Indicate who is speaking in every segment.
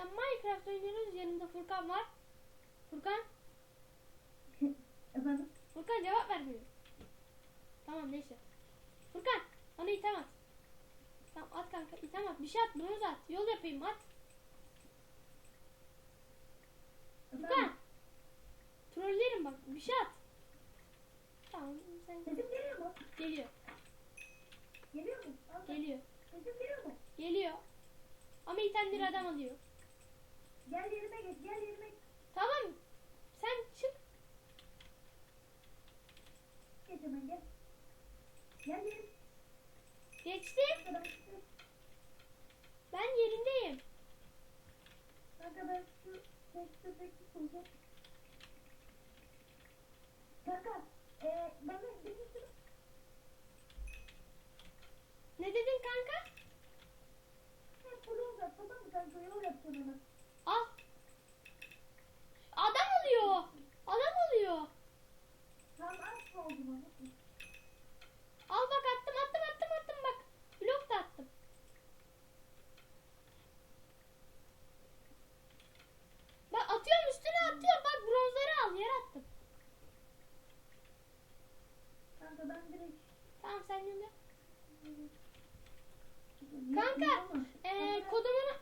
Speaker 1: Ya Minecraft oynuyoruz. Yanımda Furkan var. Furkan.
Speaker 2: Efendim?
Speaker 1: Furkan cevap vermiyor. Tamam neyse. Furkan bana item at. Tamam at kanka item at. Bir şey at bronz at. Yol yapayım at. Furkan.
Speaker 2: Efendim?
Speaker 1: Trollerim bak bir şey at. Tamam sen
Speaker 2: Sesim geliyor mu?
Speaker 1: geliyor.
Speaker 2: Geliyor mu?
Speaker 1: Geliyor.
Speaker 2: Sesim geliyor mu?
Speaker 1: Geliyor. Ama itemleri adam alıyor.
Speaker 2: Gel yerime geç, gel yerime
Speaker 1: Tamam. Sen çık.
Speaker 2: geç hemen gel. Gel yerim.
Speaker 1: Geçtim.
Speaker 2: Ben
Speaker 1: yerindeyim.
Speaker 2: kanka ben şu tekstü tekstü bulacağım. Kanka, eee bana bir sürü
Speaker 1: Ne dedin kanka?
Speaker 2: hep blok at tamam mı kanka yol yapacağım ona.
Speaker 1: Al. Adam oluyor. Adam oluyor.
Speaker 2: Tamam az oldu bana.
Speaker 1: Al bak attım attım attım attım bak. Blok da attım. Bak atıyorum üstüne atıyorum. Bak bronzları al yer attım.
Speaker 2: Kanka ben direkt
Speaker 1: Tamam sen yolla.
Speaker 2: Kanka,
Speaker 1: eee kodumunu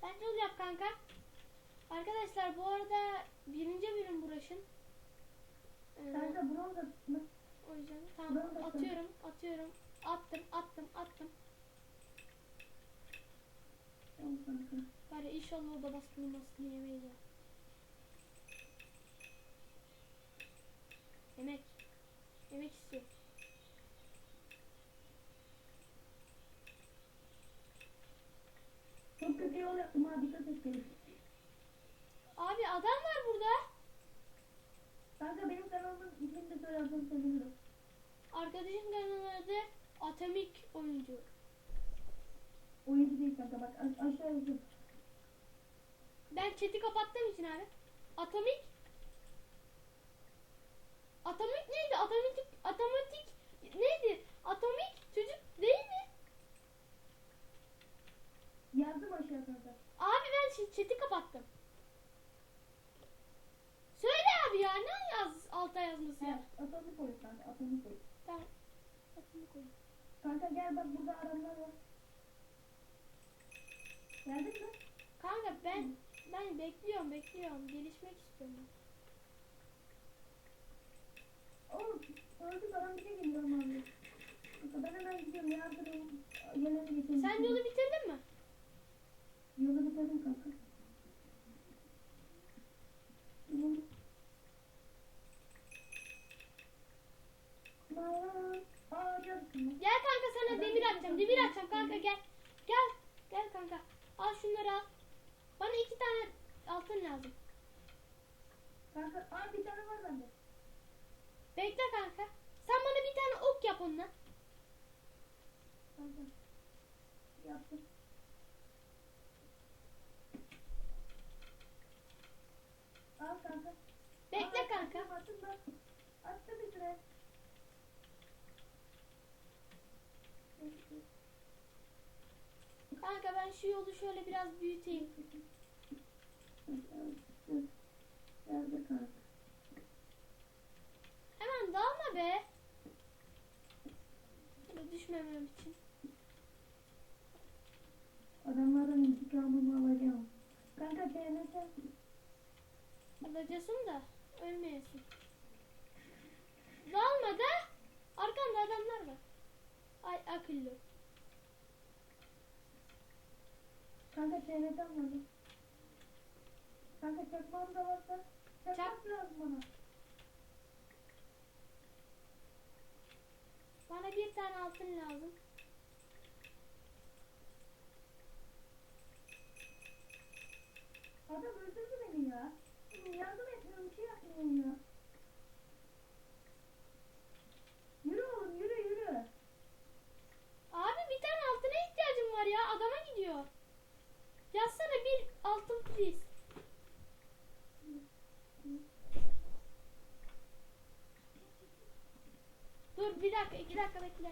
Speaker 1: Sen yol yap kanka. Arkadaşlar bu arada birinci bölüm burasın. Ee,
Speaker 2: Kanka bronz atma.
Speaker 1: o yüzden tamam atıyorum atıyorum attım attım attım. Bari inşallah o da baskılı baskılı yemeyiz ya. Yemek. Yemek istiyor.
Speaker 2: Çok kötü yol yaptım abi et benim.
Speaker 1: Abi adam var burada.
Speaker 2: Kanka benim kanalımın ismini de söylersen sevinirim.
Speaker 1: Arkadaşın kanalı adı Atomic Oyuncu.
Speaker 2: Oyuncu değil kanka bak aş- aşağı yazdım.
Speaker 1: Ben chat'i kapattığım için abi. Atomic Atomic neydi? Atomic Atomatik neydi? Atomic çocuk değil mi?
Speaker 2: Yazdım aşağı kanka.
Speaker 1: Abi ben şimdi chat'i kapattım. Söyle abi ya ne yaz alta yazması ya?
Speaker 2: Atomik oyun kanka atomik oyun.
Speaker 1: Tamam. Atomic oyun.
Speaker 2: Kanka gel bak burada adamlar var. Geldin mi?
Speaker 1: Kanka ben ben bekliyorum bekliyorum gelişmek istiyorum.
Speaker 2: Oğlum öldük adam bize geliyor abi. Kanka ben hemen gidiyorum edin. Yerleri geçelim.
Speaker 1: Sen yolu bitirdin mi?
Speaker 2: Yolu bitirdim kanka.
Speaker 1: Gel kanka sana demir atacağım. Demir atacağım kanka gel. Gel. Gel kanka. Al şunları al. Bana iki tane altın lazım.
Speaker 2: Kanka aa bir tane var bende.
Speaker 1: Bekle kanka. Sen bana bir tane ok yap onunla.
Speaker 2: Kanka. Yaptım. Al kanka.
Speaker 1: Bekle
Speaker 2: Aa,
Speaker 1: kanka.
Speaker 2: Attım attım. Attım bir süre.
Speaker 1: Kanka ben şu yolu şöyle biraz büyüteyim. Hemen dalma be. Böyle düşmemem için.
Speaker 2: Adamların intikamını alacağım. Kanka TNT.
Speaker 1: Alacaksın da ölmeyesin. Dalma da. Arkanda adamlar var. Ay akıllı.
Speaker 2: Kanka TNT var. Kanka çakmağım da varsa. Çakmak lazım bana.
Speaker 1: Bana bir tane altın lazım. dakika, iki dakika bekle.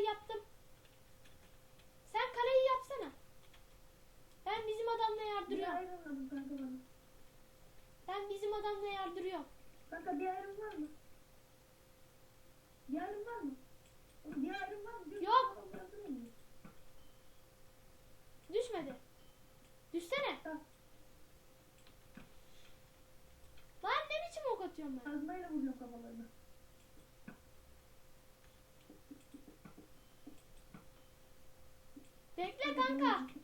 Speaker 1: kaleyi yaptım. Sen kaleyi yapsana. Ben bizim adamla yardırıyorum. Ben bizim adamla yardırıyorum.
Speaker 2: Kanka bir ayrım var mı? Bir ayrım var mı? Bir ayrım var mı?
Speaker 1: Yok. Düşmedi. Düşsene.
Speaker 2: Tamam.
Speaker 1: Lan ne biçim ok atıyorum ben?
Speaker 2: Kazmayla vuruyor kafalarını.
Speaker 1: Bekle kanka.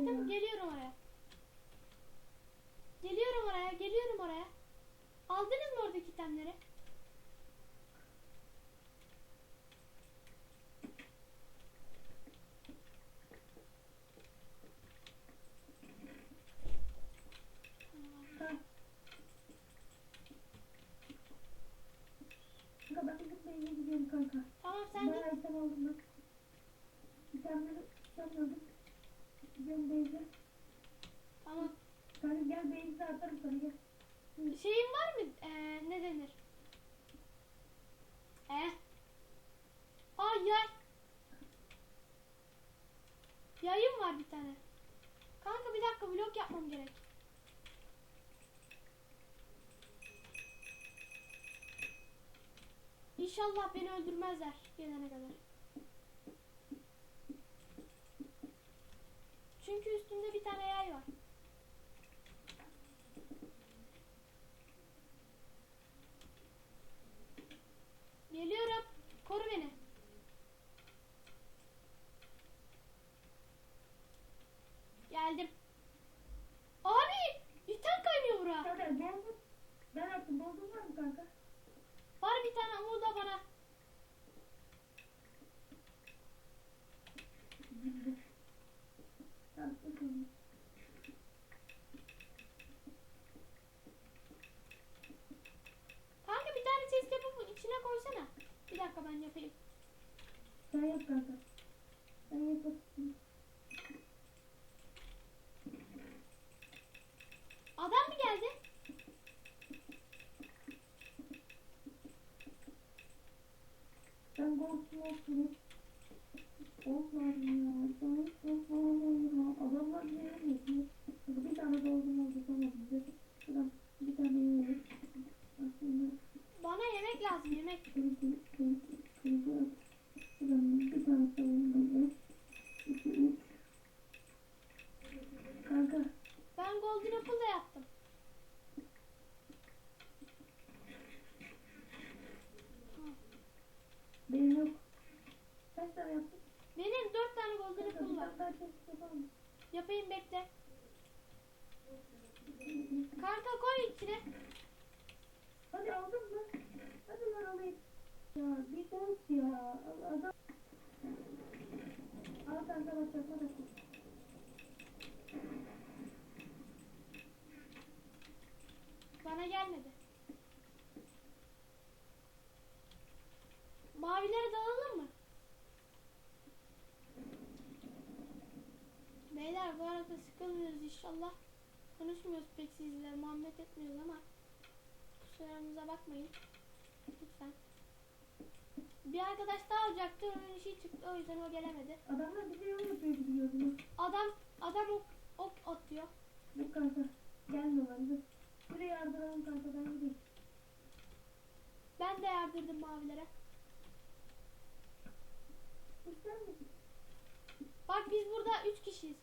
Speaker 1: gittim. Hmm. Geliyorum oraya. Geliyorum oraya. Geliyorum oraya. Aldınız mı oradaki itemleri?
Speaker 2: Gidelim Beyza.
Speaker 1: Tamam.
Speaker 2: Kanka gel Beyza atarım sana gel.
Speaker 1: Şeyin var mı? Ee, ne denir? Ee? Aa yay. Yayım var bir tane. Kanka bir dakika vlog yapmam gerek. İnşallah beni öldürmezler gelene kadar. Çünkü üstünde bir tane yay var. Thank you. Yapayım bekle. Kanka koy içine.
Speaker 2: Hadi aldın mı? Hadi ben alayım. Ya bir dans ya. Adam... Al arkadaşlar sana.
Speaker 1: Bana gelmedi. Mavilere dalalım mı? Da sıkılmıyoruz inşallah. Konuşmuyoruz pek sizle, muhabbet etmiyoruz ama kusurlarımıza bakmayın. Lütfen. Bir arkadaş daha olacaktı, onun işi çıktı o yüzden o gelemedi.
Speaker 2: Adamlar bize yol yapıyor gibi gördüm.
Speaker 1: Adam adam ok, ok atıyor.
Speaker 2: Dur kanka. Gelmiyorlar dur. Buraya yardıralım kanka ben gideyim.
Speaker 1: Ben de yardırdım mavilere.
Speaker 2: İster misin?
Speaker 1: Bak biz burada üç kişiyiz.